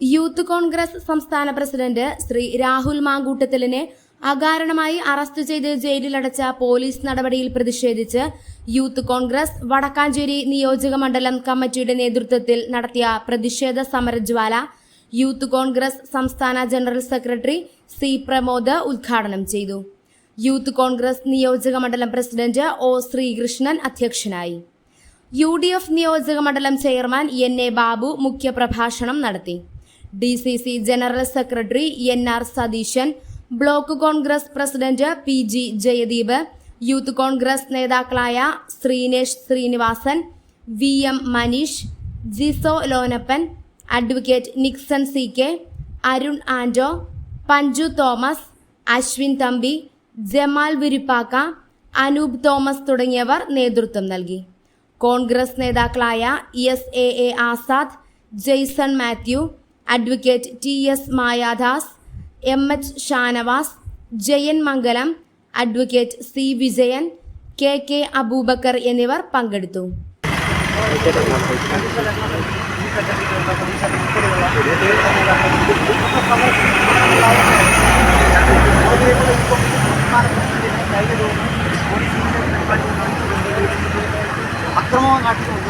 Youth Congress സംസ്ഥാന president Shri Rahul മാങ്കൂട്ടത്തിലിനെ അകാരണമായി arrest ചെയ്ത് ജയിലിലടച്ച പോലീസ് നടപടിയിൽ പ്രതിഷേധിച്ച് യൂത്ത് കോൺഗ്രസ് വടക്കാഞ്ചേരി നിയോജക മണ്ഡലം കമ്മിറ്റിയുടെ നേതൃത്വത്തിൽ നടത്തിയ പ്രതിഷേധ സമരജ്വാല യൂത്ത് കോൺഗ്രസ് സംസ്ഥാന ജനറൽ സെക്രട്ടറി സി പ്രമോദ് ഉദ്ഘാടനം ചെയ്തു. യൂത്ത് കോൺഗ്രസ് നിയോജക മണ്ഡലം പ്രസിഡന്റ് ഒ ശ്രീകൃഷ്ണൻ അധ്യക്ഷനായി. യു ഡി എഫ് നിയോജക മണ്ഡലം ചെയർമാൻ എൻ എ ബാബു മുഖ്യപ്രഭാഷണം നടത്തി. D C C general secretary N R Satheesan block Congress president P G Jayadeep youth Congress നേതാക്കളായ Sreenesh Sreenivasan V M Maneesh Jiso Lonappan advocate Nixon C K Arun Ando Panchu Thomas Ashwin Thampi Jamal Virippakka Anoop Thomas തുടങ്ങിയവർ നേതൃത്വം നൽകി. കോൺഗ്രസ് നേതാക്കളായ S A A Azad Jaison Mathew advocate T S Mayadas M H Shanavas Jayan Mangalam advocate C Vijayan K K Aboobacker എന്നിവർ പങ്കെടുത്തു. അക്രമം കാട്ടിക്കൊണ്ട്.